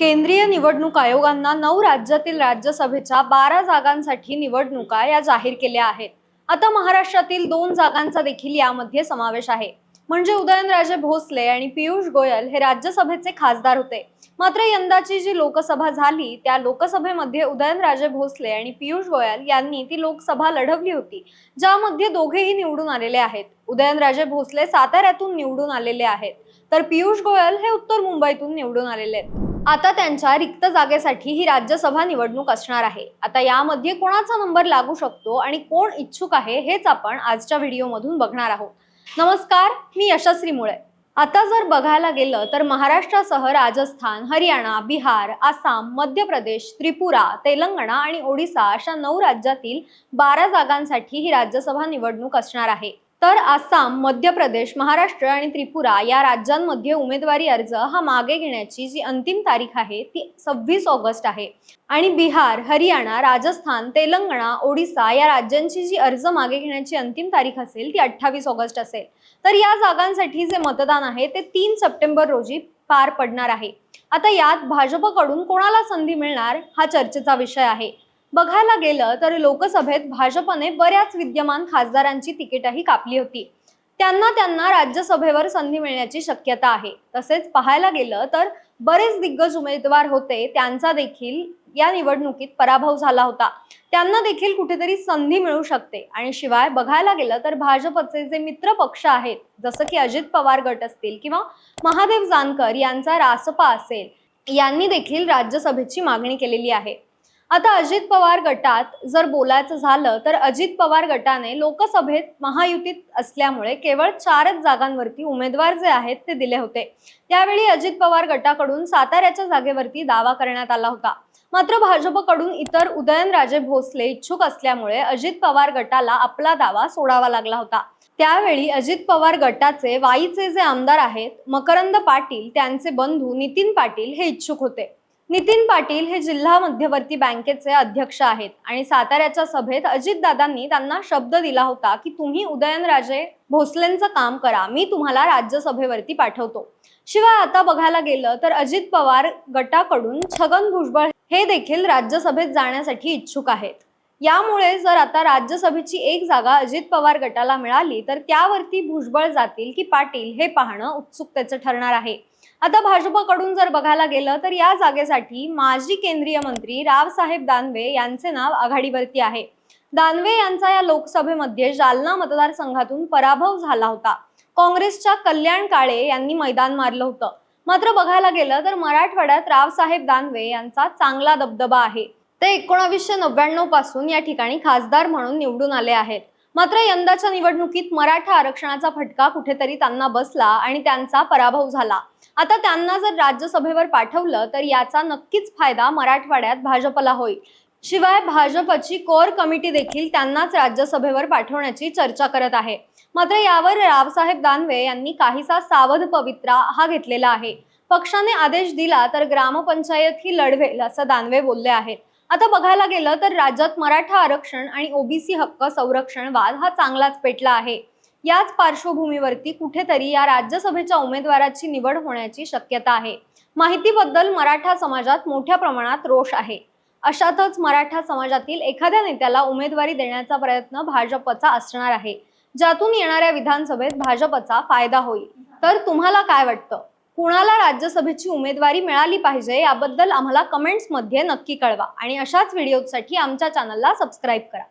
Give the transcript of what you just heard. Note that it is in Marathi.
केंद्रीय निवडणूक आयोगांना नऊ राज्यातील राज्यसभेच्या बारा जागांसाठी निवडणुका या जाहीर केल्या आहेत. आता महाराष्ट्रातील दोन जागांचा देखील यामध्ये समावेश आहे. म्हणजे उदयनराजे भोसले आणि पियुष गोयल हे राज्यसभेचे खासदार होते. मात्र यंदाची जी लोकसभा झाली त्या लोकसभेमध्ये उदयनराजे भोसले आणि पियुष गोयल यांनी ती लोकसभा लढवली होती ज्यामध्ये दोघेही निवडून आलेले आहेत. उदयनराजे भोसले साताऱ्यातून निवडून आलेले आहेत. तर पियुष गोयल हे उत्तर मुंबईतून निवडून आलेले आहेत. आता त्यांच्या रिक्त जागेसाठी ही राज्यसभा निवडणूक असणार आहे. आता यामध्ये कोणाचा नंबर लागू शकतो आणि कोण इच्छुक आहे हेच आपण आजच्या व्हिडिओमधून बघणार आहोत. नमस्कार मी यशस्वी मुळे. आता जर बघायला गेलं तर महाराष्ट्रासह राजस्थान हरियाणा बिहार आसाम मध्य प्रदेश त्रिपुरा तेलंगणा आणि ओडिसा अशा नऊ राज्यातील बारा जागांसाठी ही राज्यसभा निवडणूक असणार आहे. तर आसाम मध्य प्रदेश महाराष्ट्र आणि त्रिपुरा या राज्यांमध्ये उमेदवारी अर्ज हा मागे घेण्याची जी अंतिम तारीख आहे ती सव्वीस ऑगस्ट आहे. आणि बिहार हरियाणा राजस्थान तेलंगणा ओडिसा या राज्यांची जी अर्ज मागे घेण्याची अंतिम तारीख असेल ती अठ्ठावीस ऑगस्ट असेल. तर या जागांसाठी जे मतदान आहे ते तीन सप्टेंबर रोजी पार पडणार आहे. आता यात भाजपकडून कोणाला संधी मिळणार हा चर्चेचा विषय आहे. बघायला गेलं तर लोकसभेत भाजपने बऱ्याच विद्यमान खासदारांची तिकीटही कापली होती. त्यांना त्यांना राज्यसभेवर संधी मिळण्याची शक्यता आहे. तसेच पाहायला गेलं तर बरेच दिग्गज उमेदवार होते. त्यांचा देखील या निवडणुकीत पराभव झाला होता. त्यांना देखील कुठेतरी संधी मिळू शकते. आणि शिवाय बघायला गेलं तर भाजपचे जे मित्र पक्ष आहेत जसं की अजित पवार गट असतील किंवा महादेव जानकर यांचा रासपा असेल यांनी देखील राज्यसभेची मागणी केलेली आहे. आता अजित पवार गटात जर बोलायचं झालं तर अजित पवार गटाने लोकसभेत महायुतीत असल्यामुळे केवळ चारच जागांवरती उमेदवार जे आहेत ते दिले होते. त्यावेळी अजित पवार गटाकडून साताऱ्याच्या जागेवरती दावा करण्यात आला होता. मात्र भाजपकडून इतर उदयनराजे भोसले इच्छुक असल्यामुळे अजित पवार गटाला आपला दावा सोडावा लागला होता. त्यावेळी अजित पवार गटाचे वाईचे जे आमदार आहेत मकरंद पाटील त्यांचे बंधू नितीन पाटील हे इच्छुक होते. नितीन पाटील हे जिल्हा मध्यवर्ती बँकेचे अध्यक्ष आहेत. आणि साताऱ्याच्या सभेत अजितदादांनी त्यांना शब्द दिला होता की तुम्ही उदयनराजे भोसलेंचं काम करा. मी तुम्हाला राज्यसभेवरती पाठवतो. शिवाय आता बघायला गेलं तर अजित पवार गटाकडून छगन भुजबळ हे देखील राज्यसभेत जाण्यासाठी इच्छुक आहेत. यामुळे जर आता राज्यसभेची एक जागा अजित पवार गटाला मिळाली तर त्यावरती भुजबळ जातील की पाटील हे पाहणं उत्सुकतेचं ठरणार आहे. आता भाजपकडून जर बघायला गेलं तर या जागेसाठी माजी केंद्रीय मंत्री रावसाहेब दानवे यांचे नाव आघाडीवरती आहे. दानवे यांचा या लोकसभेमध्ये जालना मतदारसंघातून पराभव झाला होता. काँग्रेसच्या कल्याण काळे यांनी मैदान मारलं होतं. मात्र बघायला गेलं तर मराठवाड्यात रावसाहेब दानवे यांचा चांगला दबदबा आहे. ते एकोणावीसशे नव्याण्णवपासून या ठिकाणी खासदार म्हणून निवडून आले आहेत. मात्र यंदाच्या निवडणुकीत मराठा आरक्षणाचा फटका कुठेतरी त्यांना बसला आणि त्यांचा पराभव झाला. आता त्यांना जर राज्यसभेवर पाठवलं तर याचा नक्कीच फायदा मराठवाड्यात भाजपला होईल. शिवाय भाजपची कोर कमिटी देखील त्यांनाच राज्यसभेवर पाठवण्याची चर्चा करत आहे. मात्र यावर रावसाहेब दानवे यांनी काहीसा सावध पवित्रा हा घेतलेला आहे. पक्षाने आदेश दिला तर ग्रामपंचायत ही लढवेल असं दानवे बोलले आहेत. आता बघायला गेलं तर राज्यात मराठा आरक्षण आणि ओबीसी हक्क संरक्षण वाद हा चांगलाच पेटला आहे. याच पार्श्वभूमीवरती कुठेतरी या राज्यसभेच्या उमेदवाराची निवड होण्याची शक्यता आहे. माहितीबद्दल मराठा समाजात मोठ्या प्रमाणात रोष आहे. अशातच मराठा समाजातील एखाद्या नेत्याला उमेदवारी देण्याचा प्रयत्न भाजपचा असणार आहे. ज्यातून येणाऱ्या विधानसभेत भाजपचा फायदा होईल. तर तुम्हाला काय वाटतं? कुणाला राज्यसभेची उमेदवारी मिळाली पाहिजे याबद्दल आम्हाला कमेंट्समध्ये नक्की कळवा. आणि अशाच व्हिडिओसाठी आमच्या चॅनलला सबस्क्राईब करा.